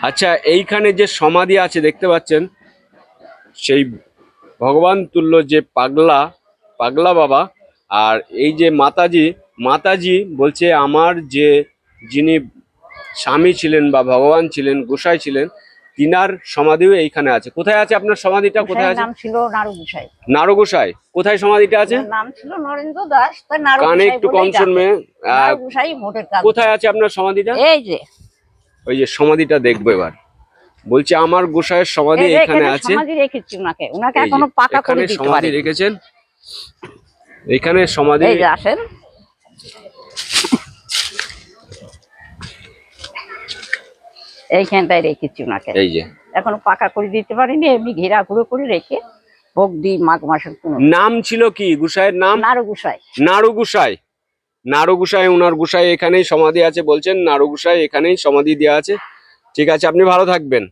আচ্ছা এইখানে যে সমাধি আছে দেখতে পাচ্ছেন সেই ভগবান তুল্য যে পাগলা পাগলা বাবা আর এই যে মাতাজি মাতাজি বলছে আমার যে যিনি স্বামী ছিলেন বা ভগবান ছিলেন গোসাই ছিলেন তিনার সমাধিও এইখানে আছে। কোথায় আছে আপনার সমাধিটা? কোথায় আছে? নাম ছিল গোসাই নারো গোসাই কোথায় সমাধিটা আছে? নাম ছিল নরেন্দ্র দাস তাই গোসাই একটু কম। শুনবে কোথায় আছে আপনার সমাধিটা? এই যে ওই যে সমাধিটা দেখব এবার। বলছে আমার গোসাইয়ের সমাধি এখানে আছে। সমাধি রেখেছি এখনও পাকা করে দিতে সমাধি রেখেছেন। এখানে সমাধি এই আসেন। এইখানটায় রেখেছি ওনাকে। এই যে। এখনও পাকা করে দিতে পারিনি এমনি ঘেরা ঘুরে করে রেখে ভোগ দিই মাঘ মাসের নাম ছিল কি? গুসাইয়ের নাম? নাড়ু গুসাই নাড়ু গুসাই নাড়ু গুসাই ওনার গুসাই এখানেই সমাধি আছে বলছেন নাড়ু গুসাই এখানেই সমাধি দেওয়া আছে। ঠিক আছে, আপনি ভালো থাকবেন।